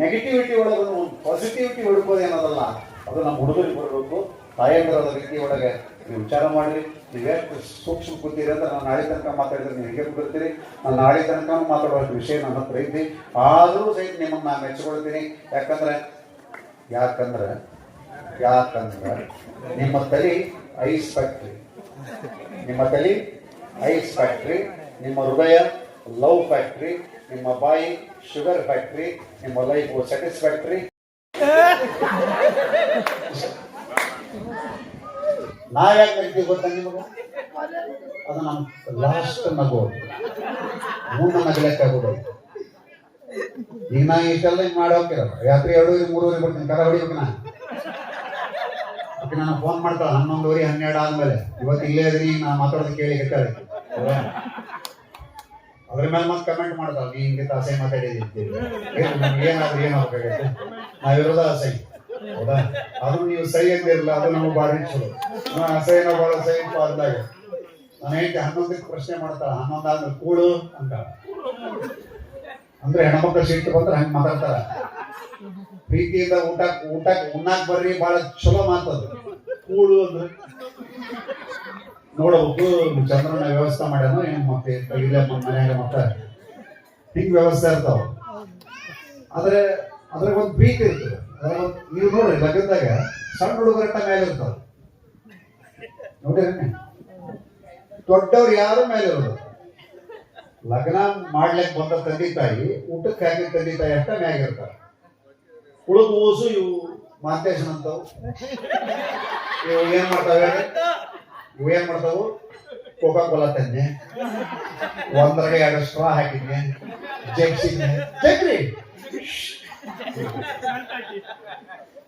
Negativity ಒಳಗೆ positivity ಹುಡುಕೋದು ಏನದಲ್ಲ, ಅದು ನಮ್ಮ ಹುಡುಗರಿಗೆ ಬರಬೇಕು. ತಾಯಂದಿರದ ರೀತಿ ಒಳಗೆ ನೀವು ವಿಚಾರ ಮಾಡಿರಿ. ನೀವೇಷ್ಟು ಸೂಕ್ಷ್ಮ ಕೂತೀರಿ ಅಂತ ನಾನು ನಾಳೆ ತನಕ ಮಾತಾಡಿದ್ರೆ ನೀವು ಹೇಗೆ ಬಿಡ್ತೀರಿ ನಾನು ನಾಳೆ ತನಕ ಮಾತಾಡುವಷ್ಟು ವಿಷಯ ನನ್ನ ಹತ್ರ ಐತಿ. ಆದರೂ ಸಹಿತ ನಿಮ್ಮನ್ನು ನಾನು ಮೆಚ್ಚಿಕೊಳ್ತೀನಿ. ಯಾಕಂದ್ರೆ ಯಾಕಂದ್ರೆ ಯಾಕಂದ್ರೆ ನಿಮ್ಮ ತಲೆ ಐಸ್ ಫ್ಯಾಕ್ಟ್ರಿ ನಿಮ್ಮ ತಲೆ ಐಸ್ ಫ್ಯಾಕ್ಟ್ರಿ ನಿಮ್ಮ ಹೃದಯ ಲವ್ ಫ್ಯಾಕ್ಟ್ರಿ ನಿಮ್ಮ ಬಾಯಿ ಶುಗರ್ ಫ್ಯಾಕ್ಟ್ರಿ ನಿಮ್ಮ ಲೈಫ್ ಸ್ಯಾಟಿಸ್ಫ್ಯಾಕ್ಟ್ರಿ. ನಾ ಯಾಕೆ ನಗ್ತೀವಿ ಗೊತ್ತಾ ನಿಮಗೆ? ಅದು ನಮ್ಮ ಲಾಸ್ಟ್ ನಗು ಮೂರು ನಗಲಕ್ಕೆ ಆಗೋದು ಈಗ ನಾ ಇಷ್ಟೆಲ್ಲ ಹಿಂಗ್ ಮಾಡಿ ಹೋಗ್ತಿರಲ್ಲ ರಾತ್ರಿ ಎರಡೂವರೆ, ಮೂರುವರೆ ಬರ್ತೀನಿ ಕರ ಹೊಡಿಬೇಕು ನಾ. ಅದಕ್ಕೆ ನಾನು ಫೋನ್ ಮಾಡ್ತಾಳೆ ಹನ್ನೊಂದುವರೆ, ಹನ್ನೆರಡು ಆದ್ಮೇಲೆ. ಇವತ್ತು ಇಲ್ಲೇ ಇದ್ರಿ ನಾ ಮಾತಾಡೋದು ಕೇಳಿ ಹೇಳ್ತಾರೆ? ಅದ್ರ ಮೇಲೆ ಮತ್ತೆ ಕಮೆಂಟ್ ಮಾಡ್ತಾಳೆ ನೀ ಹಿಂಗಿಂತ ಅಸಹ್ಯ ಮಾತಾಡಿದ್ದೀವಿ ಏನಾದ್ರು ಏನಾಗಬೇಕಾಗತ್ತೆ ನಾವಿರೋದ ಅಸಹ್ಯ. ಹೌದಾ? ಅದು ನೀವು ಸಹಿ ಅಂದಿರಲ್ಲ ಅದು ನಮಗೆ ಭಾರಿ ಚಲೋ ಅಸಹ್ಯನ ಭಾಳ ಸಹಿ ಆದಾಗ ನಾನು ಹೆಂಗೆ ಹನ್ನೊಂದಕ್ಕೆ ಪ್ರಶ್ನೆ ಮಾಡ್ತಾಳ ಹನ್ನೊಂದು ಕೂಳು ಕೂಡು ಅಂತ. ಅಂದ್ರೆ ಹೆಣ್ಮಕ್ಳು ಸಿಟ್ಟು ಬಂದ್ರೆ ಹಂಗೆ ಮಾತಾಡ್ತಾರ ಪ್ರೀತಿಯಿಂದ ಊಟ ಊಟ ಉಣ್ಣಾಕ್ ಬರ್ರಿ ಬಹಳ ಚಲೋ ಮಾತದು ಕೂಡು ಅಂದ್ರೆ. ನೋಡಬೇಕು, ಚಂದ್ರನ ವ್ಯವಸ್ಥೆ ಮಾಡ್ಯಾನ ಏನ್ ಮತ್ತೆ ಮನೆಯಾಗ ಮನ್ಯಾಗ ಹಿಂಗ್ ವ್ಯವಸ್ಥೆ ಇರ್ತಾವ. ಆದ್ರೆ ಅದ್ರಾಗ ಒಂದು ಪ್ರೀತಿ ಇರ್ತದೆ. ನೀವು ನೋಡ್ರಿ, ಲಗ್ನದಾಗ ಸಣ್ಣ ಹುಡುಗರ ಮೇಲೆ ಇರ್ತಾವ. ನೋಡಿರಿ ದೊಡ್ಡವ್ರು ಯಾರು ಮೇಲೆ ಇರೋದು? ಲಗ್ನ ಮಾಡ್ಲಿಕ್ಕೆ ಬಂದ ತಂದೆ ತಾಯಿ, ಊಟಕ್ಕೆ ಹಾಕಿದ ತಂದೆ ತಾಯಿ ಅಷ್ಟ ಮ್ಯಾಗ ಇರ್ತಾರ. ಉಳಿದ ಓಸು ಇವು ಮಾತೇಶನ್ ಅಂತವು ಇವು ಏನ್ ಮಾಡ್ತಾವೆ ಏನ್ ಮಾಡ್ತಾವು ಕೋಕಾ ಕೋಲಾ ತಂದೆ. ಒಂದ್ರಾಗ ಎರಡು ಸ್ಟ್ರಾ ಹಾಕಿದ್ನೆ ಜಗ್ಸಿದ್ನೆ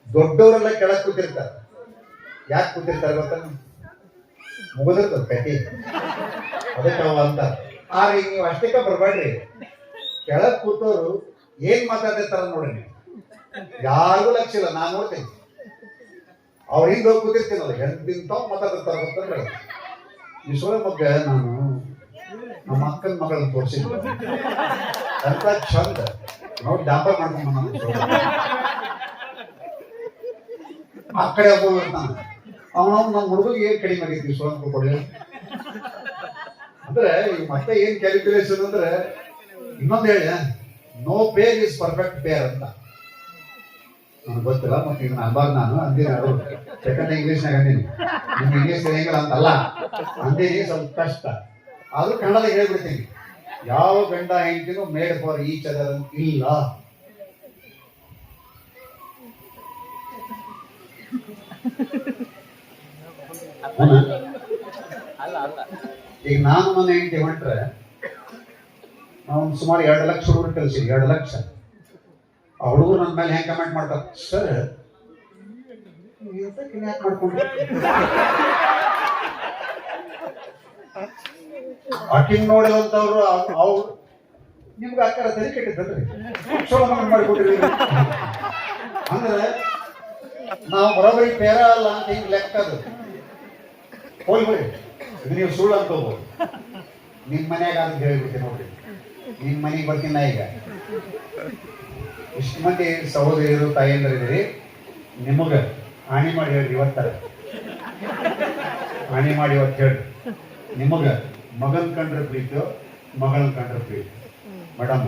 ದೊಡ್ಡವರೆಲ್ಲ ಕೆಳಕ್ ಕೂತಿರ್ತಾರೆ. ಯಾಕೆ ಕೂತಿರ್ತಾರೆ ಗೊತ್ತ? ಮುಗಿದಿರ್ತದ ಕಟ್ಟಿ ಅದಕ್ಕೆ ಅವ ಅಂತ ಆದ್ರೆ ಈಗ ನೀವು ಅಷ್ಟಕ್ಕೆ ಬರ್ಬೇಡ್ರಿ ಕೆಳಕ್ ಕೂತವ್ರು ಏನ್ ಮಾತಾಡ್ತಿರ್ತಾರ ನೋಡ್ರಿ ನೀವು. ಯಾರಿಗೂ ಲಕ್ಷ ಇಲ್ಲ, ನಾನು ನೋಡ್ತೀನಿ. ಅವ್ರ ಈಗ ಹೋಗಿ ಕೂತಿರ್ತೀನಲ್ಲ ಎಂತಿಂತಾವ್ ಮಾತಾಡ್ತಿರ್ತಾರ ಗೊತ್ತಂದ್ರೆ ಈಶ್ವರ ಬಗ್ಗೆ ನಾನು ನಮ್ಮ ಅಕ್ಕನ ಮಗಳನ್ನ ತೋರಿಸಿದ್ದೆ. ಅಂತ ಚಂದ. ನೋಡಿ ಡಾಂಬರ್ ಮಾಡ್ಕೊಂಡು ನಾನು ಆ ಕಡೆ ಒಬ್ಬ ನಾನು ಅವನು ನಮ್ಮ ಹುಡುಗಿಗೆ ಏನ್ ಕಡಿಮೆ ಆಗಿದ್ವಿ ವಿಶ್ವ ಕೊಡಿ? ಅಂದ್ರೆ ಈ ಮತ್ತೆ ಏನ್ ಕ್ಯಾಲ್ಕುಲೇಷನ್ ಅಂದ್ರೆ ಇನ್ನೊಂದು ಹೇಳಿ no pair is perfect pair ಅಂತ. ನನಗೆ ಗೊತ್ತಿಲ್ಲ ಮತ್ತೆ ಇದನ್ನ ಅನ್ಬಾರ್ದು ನಾನು ಅಂದಿನ ಅದು ಸೆಕೆಂಡ್ ಇಂಗ್ಲೀಷ್ನಾಗ ಅಂದಿನಿ. ನಿಮ್ಗೆ ಇಂಗ್ಲೀಷ್ ಸರಿಯಂಗಿಲ್ಲ ಅಂತಲ್ಲ? ಅಂದಿನಿ ಸ್ವಲ್ಪ ಕಷ್ಟ. ಆದ್ರೂ ಕನ್ನಡದಾಗ ಹೇಳ್ಬಿಡ್ತೀನಿ. ಯಾವ ಗಂಡ ಹೆಂಡತಿನೂ ಮೇಡ್ ಫಾರ್ ಈಚ್ ಅದರ್ ಇಲ್ಲ. ಈಗ ನಾನು ನನ್ನ ಹೆಂಡತಿ ಹೊಂಟ್ರೆ ನಾವು ಸುಮಾರು ಎರಡು ಲಕ್ಷ ಹುಡುಗರು ಕಲಿಸಿದ್ವಿ ಎರಡು ಲಕ್ಷ. ಆ ನನ್ನ ಮೇಲೆ ಹೆಂಗ್ ಕಮೆಂಟ್ ಮಾಡ್ತಾರೆ? ಸರ್ ಯಾಕೆ ಮಾಡ್ಕೊಂಡ್ರಿ? ಆಕಿಂಗ್ ನೋಡಿದಂತವ್ರು ಅವ್ರು ನಿಮ್ಗೆ ಅಕ್ಕರ ತಲೆ ಕೆಟ್ಟಿದ್ದಲ್ರಿ? ಚಲೋ ಮಾಡಿಕೊಟ್ರಿ ಅಂದ್ರೆ, ನಾವು ಬರೋಬರಿ ಪೇರ ಅಲ್ಲ ಅಂತ ಹಿಂಗ್ ಲೆಕ್ಕ ಅದು. ಹೋಗಿ ಇದು ನೀವು ಸುಳ್ಳು ಅಂತ ಹೋಗ್ಬೋದು ನಿಮ್ಮ ಮನ್ಯಾಗ ಅಂತ ಹೇಳಿಬಿಡ್ತೀನಿ ನೋಡ್ರಿ. ನಿಮ್ಮ ಮನೆಗೆ ಬರ್ತೀನಿ ನಾ ಈಗ. ಇಷ್ಟು ಮಂದಿ ಸಹೋದರಿಯರು ತಾಯಿಯಂದ್ರಿದ್ದೀರಿ ನಿಮಗೆ ಹಾನಿ ಮಾಡಿ ಹೇಳಿ ಇವತ್ತರ. ಹಾನಿ ಮಾಡಿ ಇವತ್ತು ಹೇಳ್ರಿ. ನಿಮಗೆ ಮಗನ್ ಕಂಡ್ರೆ ಪ್ರೀತಿಯೋ ಮಗಳನ್ ಕಂಡ್ರೆ ಪ್ರೀತಿ. ಮೇಡಮ್.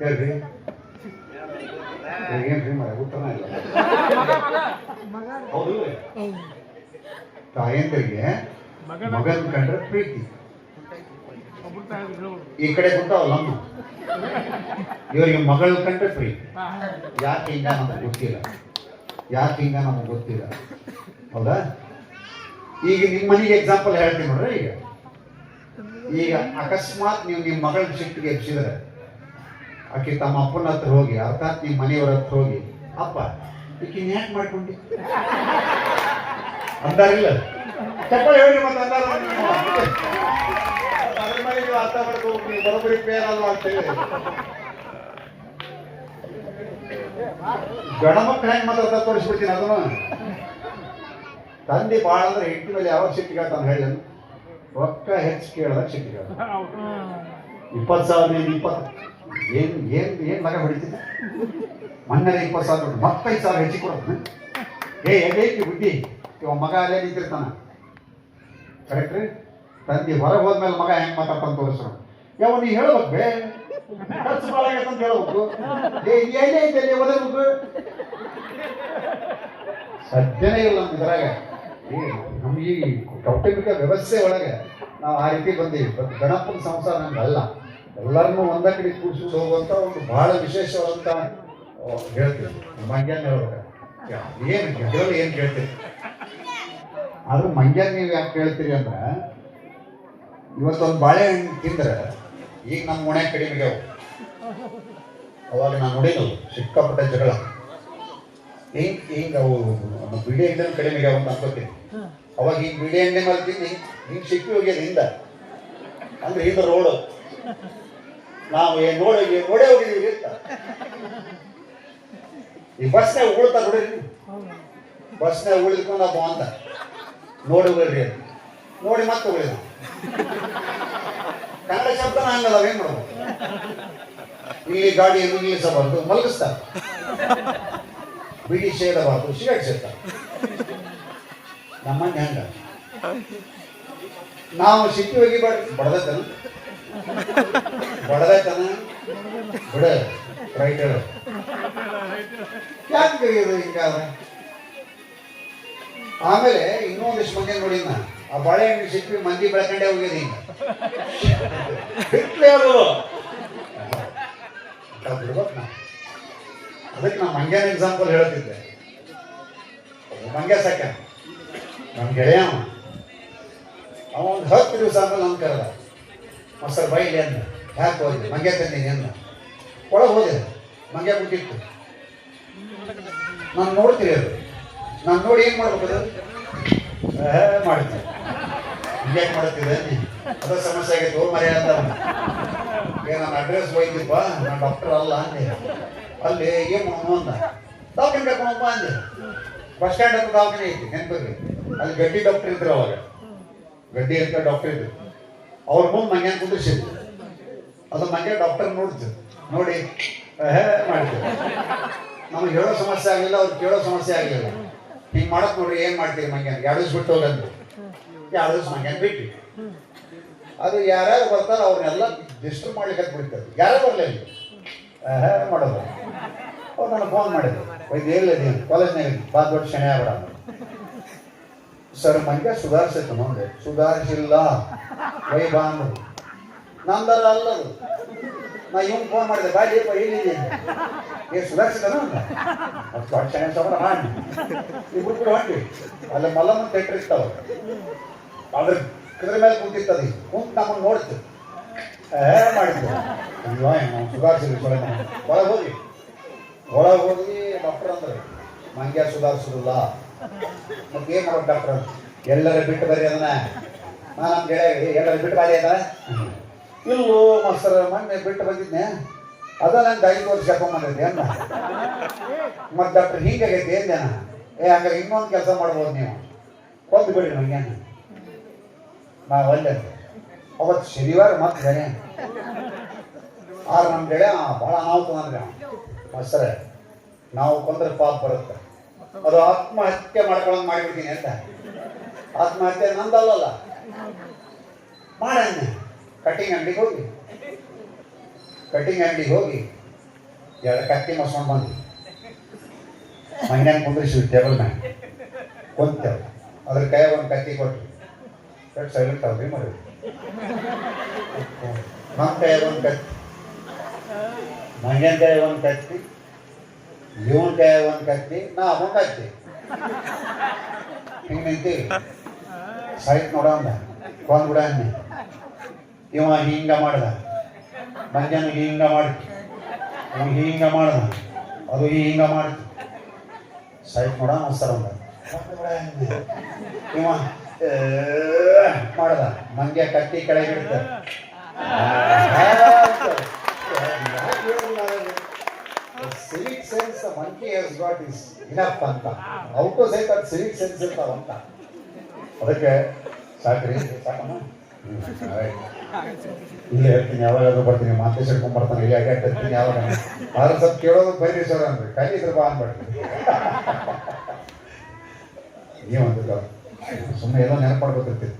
ಹೇಳ್ರಿ. ಏನ್ರಿ ಮರ? ಉತ್ತಮ ಇಲ್ಲ. ಹೌದು. ತಾಯಂದ್ರಿಗೆ ಮಗನ್ ಕಂಡ್ರೆ ಪ್ರೀತಿ. ಈ ಕಡೆ ಗೊತ್ತಾವಲ್ಲ ಇವರಿಗೆ ಮಗಳ ಕಂಡ್ರೆ ಪ್ರೀತಿ. ಯಾಕೆ ಹಿಂಗ ನಮಗೆ ಗೊತ್ತಿಲ್ಲ? ಯಾಕೆ ಹಿಂಗ ನಮಗೆ ಗೊತ್ತಿಲ್ಲ? ಹೌದಾ? ಈಗ ನಿಮ್ಮ ಮನೆಗೆ ಎಕ್ಸಾಂಪಲ್ ಹೇಳ್ತೀನಿ ನೋಡ್ರಿ ಈಗ. ಈಗ ಅಕಸ್ಮಾತ್ ನೀವು ನಿಮ್ಮ ಮಗಳ ಶಕ್ತಿಗೆ ಎಬ್ಸಿದ್ರೆ ಆಕೆ ತಮ್ಮ ಅಪ್ಪನ ಹತ್ರ ಹೋಗಿ ಅರ್ಥಾತ್ ನಿಮ್ಮ ಮನೆಯವ್ರ ಹತ್ರ ಹೋಗಿ ಅಪ್ಪ ಈಕಿನ ಯಾಕೆ ಮಾಡ್ಕೊಂಡಿ? ಅಂದಾರಿಲ್ಲ ಚಪ್ಪಲಿ ಹೇಳಿ ಮತ್ತೆ ಅಂದಾರ. ಅದ್ರ ಮೇಲೆ ನೀವು ಅರ್ಥ ಬರೋಬ್ಬರಿ ಪೇರ್ ಅಲ್ವಾ ಅಂತೇಳಿ ಗಣಮಕ್ಳು ಹೆಂಗ್ ಮಾತಾಡ್ತಾ ತೋರಿಸ್ಬಿಡ್ತೀನಿ ಅದನ್ನ. ತಂದೆ ಭಾಳ ಅಂದ್ರೆ ಹೆಂಡತಿ ಮೇಲೆ ಯಾವಾಗ ಅಂತ ಹೇಳಿ. ರೊಕ್ಕ ಹೆಚ್ಚು ಕೇಳಿದಾಗ ಸಿಟ್ಟಿಗೆ ಹೇಳ್ತಾನೆ ಇಪ್ಪತ್ತು ಸಾವಿರ ಏನು ಇಪ್ಪತ್ತು. ಏನು ಏನು ಏನು ಮಗ ಹೊಡಿತಿದ್ದ? ಮೊನ್ನೆ ಇಪ್ಪತ್ತು ಸಾವಿರ ಮತ್ತೈದು ಸಾವಿರ ಹೆಚ್ಚಿ ಕೊಡೋದು ಏ ಎಲ್ಲೈತಿ ಬುದ್ಧಿ. ಇವ ಮಗ ಅಲ್ಲೇ ನಿಂತಿರ್ತಾನ ಕರೆಕ್ಟ್ ರೀ? ತಂದೆ ಹೊರಗೆ ಹೋದ್ಮೇಲೆ ಮಗ ಹೆಂಗೆ ಮಾತಾಡ್ತಾನೆ ತೋರಿಸ್ರು. ಯಾವ ನೀ ಹೇಳ್ಬೇಕು ಬೇ. ಖರ್ಚು ಭಾಳ ಅಂತ ಹೇಳ್ಬೇಕು. ಏ ಏನೇ ಐತೆ? ಅಲ್ಲಿ ಓದಬೇಕು? ಸದ್ಯನೇ ಇಲ್ಲ ನಮ್ಮ ಇದ್ರಾಗ. ನಮ್ಗೆ ಈ ಕೌಟುಂಬಿಕ ವ್ಯವಸ್ಥೆ ಒಳಗೆ ನಾವು ಆ ರೀತಿ ಬಂದೀವಿ. ಬಟ್ ಗಣಪನ ಸಂಸಾರ ನಮ್ಗೆ ಅಲ್ಲ. ಎಲ್ಲರನ್ನೂ ಒಂದ ಕಡೆ ಕೂಡಿಸ್ಕೊಂಡು ಹೋಗುವಂತ ಒಂದು ಬಹಳ ವಿಶೇಷವಾದಂತ ಹೇಳ್ತೀವಿ. ಮಂಗ್ಯಾನ ಹೇಳ್ಬೇಕು. ಏನು ಇದರಲ್ಲಿ ಏನು ಕೇಳ್ತೀವಿ ಆದ್ರೆ ಮಂಜ ನೀವು ಯಾಕೆ ಕೇಳ್ತೀರಿ ಅಂದ್ರೆ ಇವತ್ತೊಂದು ಬಾಳೆಹಣ್ಣು ತಿಂದ್ರೆ ಈಗ ನಮ್ಮ ಮನೆ ಕಡಿಮೆ ಅವು. ಅವಾಗ ನಾನು ನೋಡಿದ್ದು ಸಿಕ್ಕಾಪಟ್ಟೆ ಜಗಳ. ಹಿಂಗ್ ಹಿಂಗ್ ಅವು? ನಮ್ಮ ಬಿಡಿ ಎಣ್ಣೆ ಕಡಿಮೆ ಆಗ್ಯಾವ ಅಂತ ಅನ್ಕೋತೀನಿ. ಅವಾಗ ಹಿಂಗ್ ಬಿಡಿ ಎಣ್ಣೆ ಮೇಲೆ ತಿಂದು ಹಿಂಗ್ ಸಿಕ್ಕಿ ಹೋಗ್ಯದ ಹಿಂದ. ಅಂದ್ರೆ ಹಿಂದ ರೋಡು. ನಾವು ಏನ್ ನೋಡಿ ನೋಡೇ ಹೋಗಿದೀವಿ ಅಂತ. ಈ ಬಸ್ನಾಗ ಉಳ್ತಾ ನೋಡಿರಿ ಬಸ್ನಾಗ ಉಳಿದ್ಕೊಂಡು ಬಾ ಅಂತ. ನೋಡಿ ಅದು ನೋಡಿ ಮತ್ತೆ ಉಳಿದ ಕನ್ನಡ ಶಬ್ದ ಹಂಗಲ್ಲ ಏನ್ ಮಾಡ್ಬೋದು ಇಲ್ಲಿ ಗಾಡಿ ನಿಲ್ಲಿಸಬಾರ್ದು ಮಲಗಿಸ್ತಾರೆ. ಬಿಡಿ ಸೇಡಬಾರ್ದು ಸಿಗರೇಟ್ ಸೇರ್ತಾರೆ ನಮ್ಮನ್ನ ಹೆಂಗ. ನಾವು ಸಿಕ್ಕಿ ಹೋಗಿ ಬಡ ಬಡದೈತನ ಬಡದೈತನ ಬಿಡ, ರೈಟ್ ಹೇಳ. ಯಾಕೆ ಹಿಂಗಾದ್ರೆ? ಆಮೇಲೆ ಇನ್ನೊಂದಿಷ್ಟು ಮಂದಿ ನೋಡಿ ನಾ ಆ ಬಾಳೆಹಣ್ಣು ಸಿಕ್ಕಿ ಮಂದಿ ಬೆಳ್ಕೊಂಡೇ ಹೋಗಿದೆ ಹಿಂಗ ಅದು. ಬಿಡ್ಬೇಕು ನಾವು ಅದಕ್ಕೆ ನಾನು ಮಂಗ್ಯಾನ ಎಕ್ಸಾಂಪಲ್ ಹೇಳ್ತಿದ್ದೆ. ಮಂಗ್ಯ ಸಾಕ ನಮ್ಮ ಗೆಳೆಯ ಅವ. ಒಂದು ಹತ್ತು ದಿವಸ ಆದ್ಮೇಲೆ ನನ್ನ ಕರೆದ. ಮೊಸರು ಬೈಲಿ ಅಂದ. ಯಾಕೆ ಹೋಗಿದೆ ಮಂಗ್ಯ ತಂದೀನಿ ಅಂದ. ಒಳಗೆ ಹೋದೆ. ಮಂಗ್ಯ ಬಿಟ್ಟಿತ್ತು. ನಾನು ನೋಡ್ತೀರಿ ಅದು. ನಾನು ನೋಡಿ ಏನು ಮಾಡ್ಬೇಕು ಮಾಡ್ತೀನಿ. ಮಾಡುತ್ತಿದ್ದೆ ಅದ ಸಮಸ್ಯೆ ಆಗೈತೆ ಓ ಅಂತ ಏ ನನ್ನ ಅಡ್ರೆಸ್ ಹೋಯ್ತಿಪ್ಪ, ನಾನು ಡಾಕ್ಟರ್ ಅಲ್ಲ ಅಂದೆ. ಅಲ್ಲಿ ಏನು ಅಂದ ದವಾಖಾನೆ ಕರ್ಕೊಂಡಪ್ಪ ಅಂದೆ ಬಸ್ ಸ್ಟ್ಯಾಂಡ್ ಹತ್ರ ದವಾಖಾನೆ ಐತಿ ನೆನಪಿದ್ರಿ ಅಲ್ಲಿ ಗಡ್ಡಿ ಡಾಕ್ಟರ್ ಇದ್ರು ಅವಾಗ. ಗಡ್ಡಿ ಅಂತ ಡಾಕ್ಟರ್ ಇದ್ರು. ಅವ್ರ ಮುಂದೆ ಮಂಗ್ಯಾನ್ ಕುಂದಿಸಿದ್ರು ಅದು ಮಂಗ್ಯ ಡಾಕ್ಟರ್ ನೋಡ್ತು ನೋಡಿ ಹೇ ಮಾಡ್ತೀವಿ ನಮ್ಗೆ ಹೇಳೋ ಸಮಸ್ಯೆ ಆಗಲಿಲ್ಲ, ಅವ್ರು ಕೇಳೋ ಸಮಸ್ಯೆ ಆಗಲಿಲ್ಲ. ಹಿಂಗೆ ಮಾಡಕ್ ನೋಡ್ರಿ, ಏನು ಮಾಡ್ತೀರಿ ಮಂಗ್ಯಾನ್ ಎರಡು ಬಿಟ್ಟು ಹೋಗಂದ್ರು ಎರಡು ಮಂಗ್ಯಾನ್ ಬಿಟ್ಟಿ ಅದು ಯಾರ್ಯಾರು ಬರ್ತಾರ ಅವ್ರನ್ನೆಲ್ಲ ಡಿಸ್ಟರ್ಬ್ ಮಾಡ್ಲಿಕ್ಕೆ ಬಿಡ್ತಾರೆ. ಯಾರು ಬರಲಿಲ್ಲ ಹೇ ಮಾಡೋದು. ಅವ್ರು ನನಗೆ ಫೋನ್ ಮಾಡಿದ್ರು. ವೈದ್ಯ ಹೇಳಿದ್ದೀನಿ ಕಾಲೇಜ್ನಾಗ ಬಾ, ದೊಡ್ಡ ಶನಿ ಆಗ್ಬೇಡ ಸರ್ ಮಂಗ್ಯ ಸುಧಾರಿಸಿತ್ತು ಮುಂದೆ ಸುಧಾರಿಸಿಲ್ಲ. ವೈ, ಬಾ ಅಂದ್ರು. ನಂದರ ಅಲ್ಲದು. ನಾ ಇವ್ನು ಫೋನ್ ಮಾಡಿದೆ ಬಾ ಲೀಪ ಏನಿದೆ ಏ ಸುಧಾರಿಸಿದನು ಅದು ದೊಡ್ಡ ತಗೊಂಡ ಮಾಡಿ ಇಬ್ರು ಕೂಡ ಹೊಂಟಿ ಅಲ್ಲಿ ಮಲ್ಲಮ್ಮ ಥಿಯೇಟರ್ ಇರ್ತಾವ ಅದ್ರ ಕುದುರೆ ಮೇಲೆ ಕೂತಿರ್ತದೆ ಕುಂತ ನಮ್ಮನ್ನು ನೋಡ್ತು. ಏ ಮಾಡಿದ್ದು? ಅಯ್ಯೋ ಸುಧಾರಿಸಿದ್ವಿ ಸೊಳೆ ಒಳಗೆ ಹೋಗಿ ಒಳಗೆ ಹೋಗಿ ಡಾಕ್ಟರ್ ಅಂದ್ರೆ. ಮಂಗ್ಯ ಸುಧಾರಿಸೋದಿಲ್ಲ? ಮತ್ತೆ ಏನು ಮಾಡೋದು ಡಾಕ್ಟರ್ ಎಲ್ಲರ ಬಿಟ್ಟು ಬರೀ ಅದನ್ನ. ನಾನು ನಮ್ಮ ಗೆಳೆಯ ಎಲ್ಲರ ಬಿಟ್ಟು ಬಾರಿ ಅದ ಇಲ್ಲೋ ಮಾಸ್ತರ ಮೊನ್ನೆ ಬಿಟ್ಟು ಬಂದಿದ್ನೆ. ಅದ ನಂಗೆ ಐದು ವರ್ಷ ಬಂದಿದ್ದೆ ಅನ್ನ ಮತ್ತೆ ಡಾಕ್ಟರ್ ಹೀಗಾಗೈತೆ ಏನ್ ಜನ? ಏ, ಹಂಗಾರೆ ಇನ್ನೊಂದು ಕೆಲಸ ಮಾಡ್ಬೋದು ನೀವು. ಕೊಂದು ಬಿಡಿ ನಂಗೆ ನಾವು ಅಲ್ಲೇ ಅವತ್ತು ಶನಿವಾರ ಮತ್ತೆ ಜನ. ಆದ್ರೆ ನಮ್ಮ ಗೆಳೆಯ ಭಾಳ ಅನಾಹುತ ಅಂದ್ರೆ. ಮಾಸ್ತರ ನಾವು ಕೊಂದ್ರೆ ಪಾಪ ಬರುತ್ತೆ. ಅದು ಆತ್ಮಹತ್ಯೆ ಮಾಡ್ಕೊಳ್ಳೋದು ಮಾಡಿಬಿಡ್ತೀನಿ ಅಂತ. ಆತ್ಮಹತ್ಯೆ ನಂದಲ್ಲಲ್ಲ. ಮಾಡಣ್ಣ ಕಟಿಂಗ್ ಅಂಗಡಿಗೆ ಹೋಗಿ ಕಟಿಂಗ್ ಅಂಗಡಿಗೆ ಹೋಗಿ ಎರಡು ಕತ್ತಿ ಮಸ್ಕೊಂಡು ಬಂದು ಮೈನ್ಯಾಗ ಕುಂದ್ರಿಸಿದ್ವಿ ಟೇಬಲ್ ಮ್ಯಾಗ. ಕುಂತೇವೆ ಅದ್ರ ಕೈಯಾಗ ಒಂದು ಕತ್ತಿ ಕೊಟ್ಟು ಎಷ್ಟು ಸೈಲೆಂಟ್ ಅವ್ರಿ ಮಾಡಿ ನಮ್ಮ ಕೈಯಾಗ ಒಂದು ಕತ್ತಿ. ಮಂಗ್ಯನ ಕೈಯಾಗ ಒಂದು ಕತ್ತಿ. ಇವನ್ ಕೈಯಾಗ ಒಂದು ಕತ್ತಿ. ನಾ ಒಂದು ಕತ್ತಿ. ಹಿಂಗೆ ನಿಂತೀವಿ. ಸೈಟ್ ನೋಡಂದ ಕೊಂದ್ ಬಿಡ ಅನ್ನಿ ಇವ ಹಿಂಗ ಮಾಡ್ದ. ಮಂಜನ ಹಿಂಗ ಮಾಡಿ ಇವ ಹಿಂಗ ಮಾಡ್ದ. ಅದು ಹಿಂಗ ಮಾಡ್ತಿ ಸೈಟ್ ನೋಡ ಸರ್ ಅಂದ ಕೊಂದ್ ಬಿಡ ಅನ್ನಿ. ಇವ ಮಾಡ್ದ. ಮಂಜ ಕಟ್ಟಿ ಕೆಳಗೆ ಇಡ್ತ. Civic sense monkey has got is enough ಅಂತ. ಔಟ್ ಸೈಟ್ ಅದು ಸಿವಿಕ್ ಸೆನ್ಸ್ ಇರ್ತಾವಂತ ಅದಕ್ಕೆ ಸಾಕ್ರಿ, ಸಾಕಮ್ಮ. ಇಲ್ಲೇ ಇರ್ತೀನಿ, ಯಾವಾಗಾದ್ರೂ ಬರ್ತೀನಿ. ಮಾತೆ ಸೇರ್ಕೊಂಡ್ ಬರ್ತಾನೆ ಇಲ್ಲಿ ಯಾಕೆ ಇರ್ತೀನಿ ಯಾವಾಗ? ಆದ್ರೆ ಸ್ವಲ್ಪ ಕೇಳೋದು ಬೈರಿ ಸರ್ ಅಂದ್ರೆ. ಕೈ ಇದ್ರೆ ಬಾ ಅನ್ಬೇಡ್ರಿ ನೀವಂತ ಸುಮ್ಮನೆ ಏನೋ ನೆನಪಾಡ್ಬೇಕಿರ್ತೀವಿ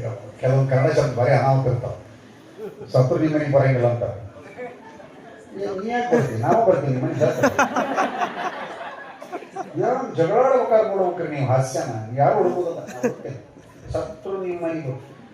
ಕೆಲವೊಂದು ಕೆಲವು ಕನ್ನಡ ಶಬ್ದ ಬರೀ ಅನಾಹುತ ಇರ್ತಾವ. ಸತ್ರು ನಿಮ್ಮ ಮನೆಗೆ ಬರಂಗಿಲ್ಲ ಅಂತ. ನಾವು ಬರ್ತೀನಿ ನಿಮ್ಮ ಮನೆಗೆ ಯಾರು ಜಗಳಾಡ್ಬೇಕಾದ್ರೆ ನೋಡ್ಬೇಕ್ರಿ ನೀವು, ಹಾಸ್ಯನ. ಯಾರು ಹುಡುಕೋದಲ್ಲ. ಸತ್ರು ನಿಮ್ಮ ಮನೆಗೆ.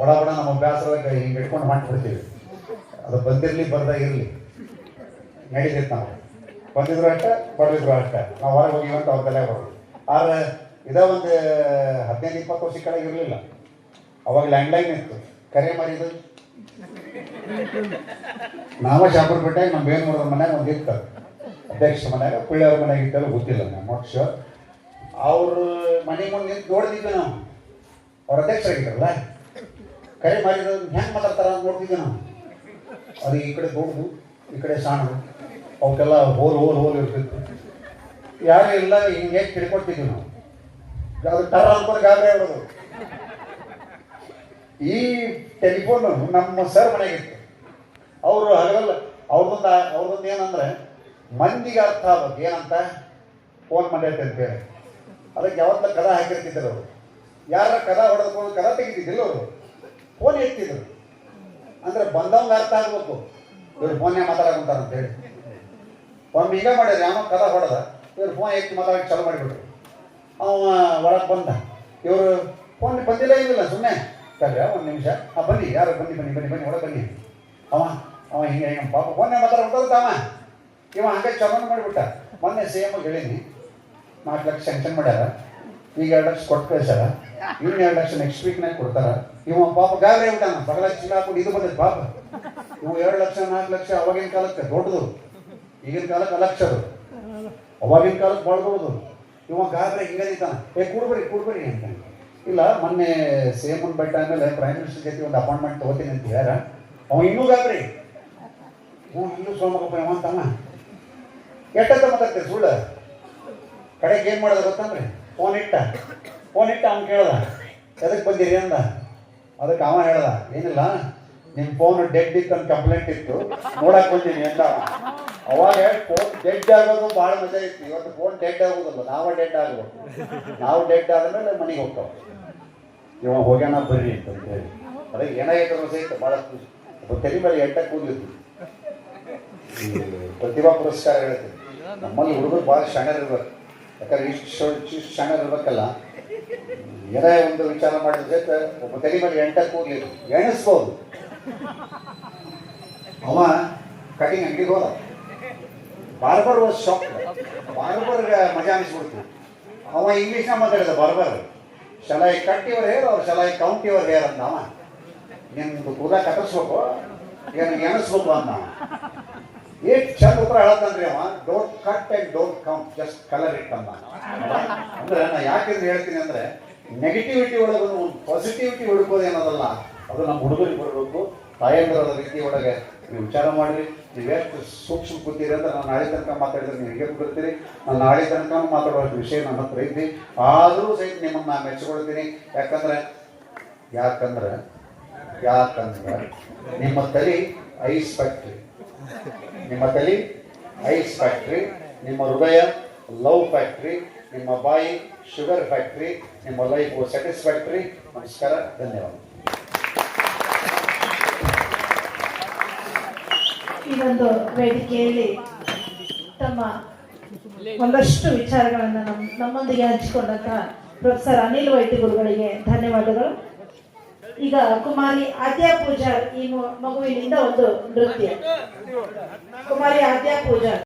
ಬಡ ನಮ್ಮ ಅಭ್ಯಾಸದಾಗ ಹಿಂಗೆ ಇಟ್ಕೊಂಡು ಮಾಡ್ಬಿಡ್ತೀವಿ. ಅದು ಬಂದಿರಲಿ ಬರ್ದಾಗಿರಲಿ ನಡೀತೈತೆ ನಾವು ಬಂದಿದ್ರು ಅಷ್ಟ ಬಡದಿದ್ರು ಅಷ್ಟ. ನಾವು ಹೊರಗೆ ಹೋಗಿವಂತ ಅವ್ರ ತಲೆ ಬರೋದು ಆದ್ರೆ ಇದ ಒಂದು ಹದಿನೈದು, ಇಪ್ಪತ್ತು ವರ್ಷ ಕೆಳಗೆ ಇರಲಿಲ್ಲ. ಅವಾಗ ಲ್ಯಾಂಡ್ಲೈನ್ ಇತ್ತು. ಕರೆ ಮಾಡಿದ್ದು? ನಾವ ಶಾಪುರ್ ಬಿಟ್ಟಾಗ ನಮ್ಮ ಮಾಡೋದ್ರ ಮನ್ಯಾಗ ಒಂದು ಇತ್ತು. ಅಧ್ಯಕ್ಷ ಮನ್ಯಾಗ, ಪಿಳ್ಳೆಯವ್ರ ಮನೆಯಾಗ ಇತ್ತಲ್ಲ ಗೊತ್ತಿಲ್ಲ ನಮ್ಮ ಮೋಕ್ಷ ಅವ್ರ ಮನೆ ಮುಂದೆ ನಿಂತು ನೋಡಿದ್ವಿ ನಾವು. ಅವ್ರ ಅಧ್ಯಕ್ಷರಾಗಿದ್ದಾರಲ್ಲ. ಕರೆ ಮಾಡಿದ್ರು ಹೆಂಗೆ ಮಾತಾಡ್ತಾರ ಅಂತ ನೋಡ್ತಿದ್ದೆ ನಾವು ಅದು ಈ ಕಡೆ ದೊಡ್ಡದು, ಈ ಕಡೆ ಸಣ್ಣದು. ಅವಕ್ಕೆಲ್ಲ ಹೋಲ್ ಹೋಲ್ ಹೋಲ್ ಇರ್ತಿತ್ತು. ಯಾರು ಇಲ್ಲ, ಹಿಂಗೆ ತಿಳ್ಕೊಡ್ತಿದ್ವಿ ನಾವು. ಅದು ಟರ ಅನ್ಕೊಂಡು ಗಾಬರಿ ಆಗೋದು ಈ ಟೆಲಿಫೋನ್ ನಮ್ಮ ಸರ್ ಮನೆಗಿತ್ತು ಅವರು ಹಗಲಲ್ಲ, ಅವ್ರದೊಂದು ಅವ್ರದೊಂದು ಏನಂದ್ರೆ, ಮಂದಿಗೆ ಅರ್ಥ ಆಗ್ಬೇಕು ಏನಂತ? ಫೋನ್ ಮಾಡೈತೆ ಅಂತ ಹೇಳಿ ಅದಕ್ಕೆ ಯಾವತ್ತ ಕದ ಹಾಕಿರ್ತಿದ್ರು ಅವರು. ಯಾರ ಕದ ಹೊಡೆದ್ಕೊಂಡು ಕದ ತೆಗಿತಿದ್ದಿಲ್ಲ ಅವರು. ಫೋನ್ ಎತ್ತಿದ್ರು. ಅಂದ್ರೆ ಬಂದವಂಗ ಅರ್ಥ ಆಗ್ಬೇಕು. ಇವ್ರು ಫೋನ್ಯಾಗ ಮಾತಾಡಕಂತಾರ ಅಂತ ಹೇಳಿ. ಒಮ್ಮೆ ಈಗ ಮಾಡಿದ್ರೆ ಅವನ ಕದ ಹೊಡೆದ. ಇವ್ರು ಫೋನ್ ಎತ್ತಿ ಮಾತಾಡಕ್ಕೆ ಚಾಲು ಮಾಡಿಬಿಟ್ರು. ಅವ ಒಳಗೆ ಬಂದ. ಇವರು, ಫೋನ್ ಬಂದಿಲ್ಲ, ಏನಿಲ್ಲ ಸುಮ್ಮನೆ ಸರಿ, ಒಂದು ನಿಮಿಷ. ಆ, ಬನ್ನಿ, ಯಾರು? ಬನ್ನಿ ಬನ್ನಿ ಬನ್ನಿ ಬನ್ನಿ, ಒಳಗೆ ಬನ್ನಿ. ಅವ ಅವ ಹಿಂಗೆ ಹಿಂಗೆ, ಪಾಪ ಫೋನ್ ಮಾತಾಡ್ಬಿಟ್ಟದ ಅವ. ಇವ ಹಂಗೆ ಚಲನ ಮಾಡಿಬಿಟ್ಟ. ಮೊನ್ನೆ ಸೇಮ್ ಹೇಳಿನಿ ನಾಲ್ಕು ಲಕ್ಷ ಸ್ಯಾಂಕ್ಷನ್ ಮಾಡ್ಯಾರ. ಈಗ ಎರಡು ಲಕ್ಷ ಕೊಟ್ಟು ಕಳ್ಸ್ಯಾರ. ಇನ್ನು ಎರಡು ಲಕ್ಷ ನೆಕ್ಸ್ಟ್ ವೀಕ್ನಾಗ ಕೊಡ್ತಾರ. ಇವ ಪಾಪ ಗಾಬರಿ ಆಗ್ಬಿಟ್ಟಾನ ಬಗಲ ಚೀಲ ಹಾಕೊಂಡು ಇದು ಬಂದೈತೆ ಪಾಪ. ಇವು ಎರಡು ಲಕ್ಷ, ನಾಲ್ಕು ಲಕ್ಷ ಅವಾಗಿನ ಕಾಲಕ್ಕೆ ದೊಡ್ಡದು. ಈಗಿನ ಕಾಲಕ್ಕೆ ಅಲಕ್ಷ ಅದು ಅವಾಗಿನ ಕಾಲಕ್ಕೆ ಭಾಳ ದೊಡ್ಡದು ಇವ ಗಾಬರಿ ಹಿಂಗದಿತಾನ ಏ ಕೂಡ್ಬರಿ ಕೂಡ್ಬರಿ ಅಂತ ಇಲ್ಲ, ಮೊನ್ನೆ ಸೇಮನ್ ಬೆಟ್ಟ ಆಮೇಲೆ ಪ್ರೈಮ್ ಮಿನಿಸ್ಟರ್ ಜೊತೆ ಒಂದು ಅಪಾಯಿಂಟ್ಮೆಂಟ್ ತಗೋತೀನಿ ಅಂತ ಹೇಳ್ಯಾರ. ಅವ ಇನ್ನೂ ಗಾಬರಿ. ಹ್ಞೂ ಇನ್ನೂ ಸೋಮಕಪ್ಪ ಯಾವ ಅಂತಮ್ಮ ಎಷ್ಟಂತ ಮಾತಾಡ್ತೀರಿ ಸುಳ್ಳು? ಕಡೆಗೆ ಏನು ಮಾಡೋದು ಗೊತ್ತಂದ್ರೆ? ಫೋನ್ ಇಟ್ಟ. ಫೋನ್ ಇಟ್ಟ ಅವ್ನು ಕೇಳ್ದ ಎದಕ್ಕೆ ಬಂದಿರಿ ಅಂದ. ಅದಕ್ಕೆ ಅವ ಹೇಳ್ದ, ಏನಿಲ್ಲ ನಿಮ್ಮ ಫೋನ್ ಡೆಡ್ ಇತ್ತು ಅಂತ ಕಂಪ್ಲೇಂಟ್ ಇತ್ತು, ನೋಡಕ್ ಬಂದೀನಿ ಅಂತ ಅವ. ಅವಾಗ ಫೋನ್ ಡೆಡ್ ಆಗೋದು ಭಾಳ ಮಜಾ ಇತ್ತು. ಇವತ್ತು ಫೋನ್ ಡೆಡ್ ಆಗೋದಲ್ಲ, ನಾವೇ ಡೆಡ್ ಆಗ್ಬೇಕು ನಾವು ಡೆಡ್ ಆದ್ಮೇಲೆ ಮನೆಗೆ ಹೋಗ್ತಾವ. ಇವ ಹೋಗ್ಯಾನ, ಬರ್ರಿ ಅಂತ ಹೇಳಿ. ಅದಕ್ಕೆ ಏನಾಗಿತ್ತು ಸಹಿತ ಭಾಳ ಖುಷಿ ತಲೆ ಮೇಲೆ ಎಂಟಕ್ಕೆ ಕೂದಿತ್ತು ಪ್ರತಿಭಾ ಪುರಸ್ಕಾರ ಹೇಳ್ತೀನಿ. ನಮ್ಮಲ್ಲಿ ಹುಡುಗರು ಭಾಳ ಶಾಣರ್ ಇರ್ಬೇಕು ಯಾಕಂದ್ರೆ ಇಷ್ಟು ಇಷ್ಟು ಶಾಣರ್ ಇರ್ಬೇಕಲ್ಲ ಏನೇ ಒಂದು ವಿಚಾರ ಮಾಡಿದ ಸಹಿತ ಒಬ್ಬ ತಲೆ ಮೇಲೆ ಎಂಟಕ್ಕೆ ಹೋಗಿ ಎಣಿಸ್ಬೋದು. ಅವ ಕಟಿಂಗ್ ಅಂಗಡಿಗೆ ಹೋದ. ಬಾರ್ಬರ್ ವಾಸ್ ಶಾಪ್ ಬಾರ್ಬರ್ ಮಜಾ ಅನಿಸ್ಬಿಡ್ತು. ಅವ ಇಂಗ್ಲೀಷ್ನ ಮಾತಾಡಿದ barber. Shall I cut your hair ಅವ್ರು ಶಲಾಯಿ ಕೌಂಟ್ ಯುವರ್ ಹೇರ್ ಅಂದ ಅವ. ನಿಮ್ದು ಕೂದ ಕತ್ತರಿಸ್ಬೇಕು. ಏನು ಎಣಿಸ್ಬೇಕು ಅಂದ ಏಟ್ ಚಂದ ಉತ್ತರ ಹೇಳತ್ತಂದ್ರಿ ಅವ don't cut and don't comb just colour it ಅಮ್ಮ ಅಂದ್ರೆ ನಾ ಯಾಕೆಂದ್ರೆ ಹೇಳ್ತೀನಿ ಅಂದ್ರೆ ನೆಗೆಟಿವಿಟಿ ಒಳಗೆ ಒಂದು ಪಾಸಿಟಿವಿಟಿ ಹುಡುಕೋದು ಏನದಲ್ಲ, ಅದು ನಮ್ಮ ಹುಡುಗರಿಗೆ ಬರಬೇಕು. ತಾಯಂದಿರದ ರೀತಿ ಒಳಗೆ ನೀವು ವಿಚಾರ ಮಾಡಿರಿ. ನೀವೆಷ್ಟು ಸೂಕ್ಷ್ಮ ಕೂತೀರಿ ಅಂತ ನಾನು ನಾಳೆ ತನಕ ಮಾತಾಡಿದ್ರೆ ನೀವು ಹೇಗೆ ಬಿಡ್ತೀರಿ ನಾನು ನಾಳೆ ತನಕ ಮಾತಾಡುವ ವಿಷಯ ನನ್ನ ಹತ್ರ ಇದ್ದಿ ಆದರೂ ಸಹಿತ ನಿಮ್ಮನ್ನು ನಾನು ಮೆಚ್ಚಿಕೊಳ್ತೀನಿ. ಯಾಕಂದ್ರೆ ಯಾಕಂದ್ರೆ ಯಾಕಂದ್ರೆ ನಿಮ್ಮ ತಲೆ ಐಸ್ ಫ್ಯಾಕ್ಟ್ರಿ ನಿಮ್ಮ ತಲೆ, ಐಸ್ ಫ್ಯಾಕ್ಟ್ರಿ, ನಿಮ್ಮ ಹೃದಯ, ಲವ್ ಫ್ಯಾಕ್ಟ್ರಿ, ನಿಮ್ಮ ಬಾಯಿ, ಶುಗರ್ ಫ್ಯಾಕ್ಟ್ರಿ, ನಿಮ್ಮ ಲೈಫ್ ಸ್ಯಾಟಿಸ್ಫ್ಯಾಕ್ಟ್ರಿ ನಮಸ್ಕಾರ, ಧನ್ಯವಾದ. ಒಂದು ವೇದಿಕೆಯಲ್ಲಿ ತಮ್ಮ ಒಂದಷ್ಟು ವಿಚಾರಗಳನ್ನು ನಮ್ಮ ನಮ್ಮೊಂದಿಗೆ ಹಂಚಿಕೊಂಡಂತ ಪ್ರೊಫೆಸರ್ ಅನಿಲ್ ವೈದ್ಯ ಗುರುಗಳಿಗೆ ಧನ್ಯವಾದಗಳು. ಈಗ ಕುಮಾರಿ ಆದ್ಯಾ ಪೂಜಾರ್ ಈ ಮಗು- ಮಗುವಿನಿಂದ ಒಂದು ನೃತ್ಯ. ಕುಮಾರಿ ಆದ್ಯಾ ಪೂಜಾರ್